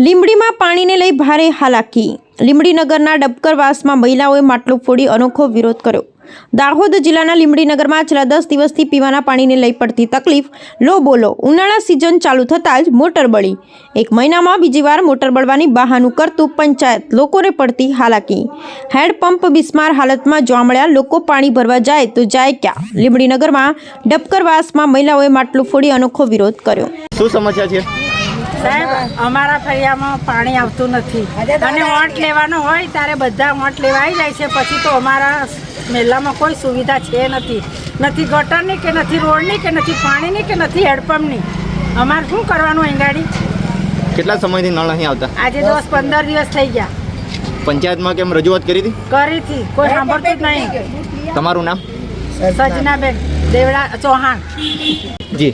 લીંબડીમાં પાણીને લઈ ભારે હાલાકી. લીંબડી નગરના ડબકરવાસમાં મહિલાઓએ માટલું ફોડી અનોખો વિરોધ કર્યો. દાહોદ જિલ્લાના લીંબડી નગરમાં છેલ્લા દસ દિવસથી પીવાના પાણીને લઈ પડતી તકલીફ, લો બોલો, ઉનાળા સિઝન ચાલુ થતાં જ મોટર બળી. એક મહિનામાં બીજી વાર મોટર બળવાની બહાનું કરતું પંચાયત લોકોને પડતી હાલાકી. હેન્ડપંપ બિસ્માર હાલતમાં જોવા મળ્યા, લોકો પાણી ભરવા જાય તો જાય ક્યાં? લીંબડી નગરમાં ડબકરવાસમાં મહિલાઓએ માટલું ફોડી અનોખો વિરોધ કર્યો. શું સમસ્યા છે? સાહેબ અમારા ફળિયામાં પાણી આવતું નથી અને વોટ લેવાનો હોય ત્યારે બધા વોટ લેવાઈ જાય છે પછી તો અમારા મેલામાં કોઈ સુવિધા છે નથી નથી ગટરની કે નથી રોડની કે નથી પાણીની કે નથી હેડપંપની અમારે શું કરવાનું અહીં ગાડી કેટલા સમયથી નળ અહીં આવતા આજે દસ પંદર દિવસ થઈ ગયા પંચાયતમાં કેમ રજૂઆત કરી હતી કરી હતી કોઈ સાંભળતું જ નહીં તમારું નામ સજનાબેન દેવડા ચૌહાણ જી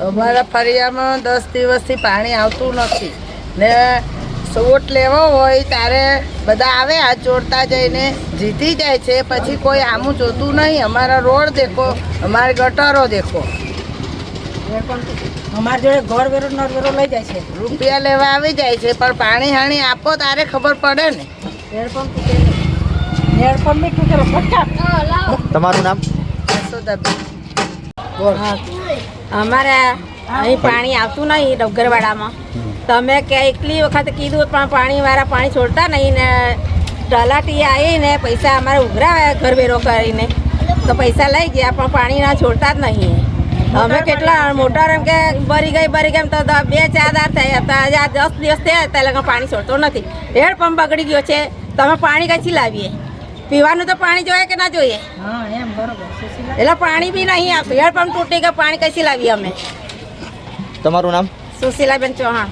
અમારા ફરિયામાં દસ દિવસથી પાણી આવતું નથી. ને સોટ લેવો હોય ત્યારે બધા આવે આ ચોરતા જઈને જીતી જાય છે પછી કોઈ આમું જોતું નહીં. અમારા રોડ દેખો અમારે ગટરો દેખો. અમારી જોડે ઘર વેરો નર વેરો લઈ જાય છે. રૂપિયા લેવા આવી જાય છે પણ પાણી હાણી આપો તારે ખબર પડે ને. તમારું નામ? યશોદાબેન. અમારે અહીં પાણી આવતું નહીં ડબગરવાડામાં તમે કે એકલી વખત કીધું પણ પાણીવાળા પાણી છોડતા નહીં ને તલાટી આવીને પૈસા અમારે ઉઘરાવ્યા ઘર વેરો કરીને. તો પૈસા લઈ ગયા પણ પાણી ના છોડતા જ નહીં. અમે કેટલા મોટર એમ કે ભરી ગઈ ભરી ગઈ એમ તો બે ચાર દાર થયા હતા. આજે આ દસ દિવસ થયા ત્યાં લગન પાણી છોડતો નથી. હેડ પંપ બગડી ગયો છે. તમે પાણી કઈથી લાવીએ? પીવાનું તો પાણી જોઈએ કે ના જોઈએ? હા એમ બરોબર. સુશીલા એટલે પાણી બી નહીં આવતું હેડ પંપ તૂટી ગયો પાણી કઈ લાવીએ અમે? તમારું નામ? સુશીલાબેન ચૌહાણ.